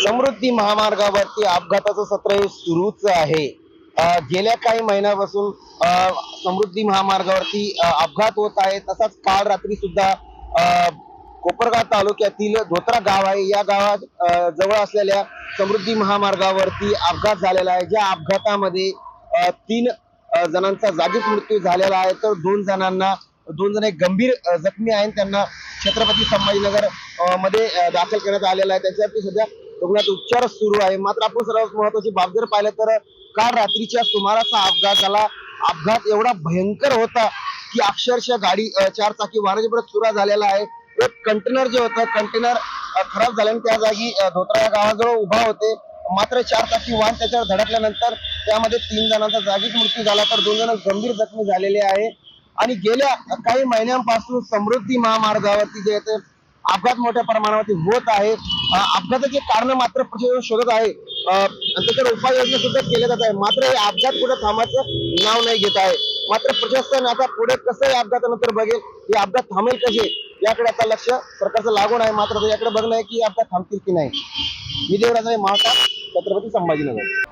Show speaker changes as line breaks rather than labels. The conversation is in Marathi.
समृद्धी महामार्गावरती अपघाताचं सत्र हे सुरूच आहे. गेल्या काही महिन्यापासून समृद्धी महामार्गावरती अपघात होत आहे. तसाच काल रात्री सुद्धा कोपरगाव तालुक्यातील धोत्रा गाव आहे. या गावात जवळ असलेल्या समृद्धी महामार्गावरती अपघात झालेला आहे. ज्या अपघातामध्ये तीन जणांचा जागीच मृत्यू झालेला आहे. तर दोन जणांना दोन जण गंभीर जखमी आहेत. त्यांना छत्रपती संभाजीनगरमध्ये दाखल करण्यात आलेला आहे. त्याच्यावरती सध्या रुग्णात उपचार सुरू आहे. मात्र आपण सर्वात महत्वाची बाब जर पाहिलं तर काल रात्रीच्या सुमारास हा अपघात झाला. अपघात एवढा भयंकर होता की अक्षरशः गाडी चार चाकी वाहनाची परत चुरा झालेला आहे. एक कंटेनर जे होतं कंटेनर खराब झाल्याने त्या जागी धोत्रा या गावाजवळ उभा होते. मात्र चार चाकी वाहन त्याच्यावर धडकल्यानंतर त्यामध्ये तीन जणांचा जागीच मृत्यू झाला. तर दोन जण गंभीर जखमी झालेले आहे. आणि गेल्या काही महिन्यांपासून समृद्धी महामार्गावरती जे येते अपघात मोठ्या प्रमाणावरती होत आहे. अ, अपघाताचे कारण मात्र प्रशासन शोधत आहे. त्याच्यावर उपाययोजना सुद्धा केल्या जात आहे मात्र हे अपघात कुठे थांबायचं नाव नाही घेत आहे. मात्र प्रशासन आता पुढे कसं या अपघातानंतर बघेल? हे अपघात थांबेल कसे? याकडे आता लक्ष सरकारचं लागून आहे. मात्र याकडे बघणं आहे की अपघात थांबतील की नाही. मी देवराज आहे महाकाळ छत्रपती संभाजीनगर.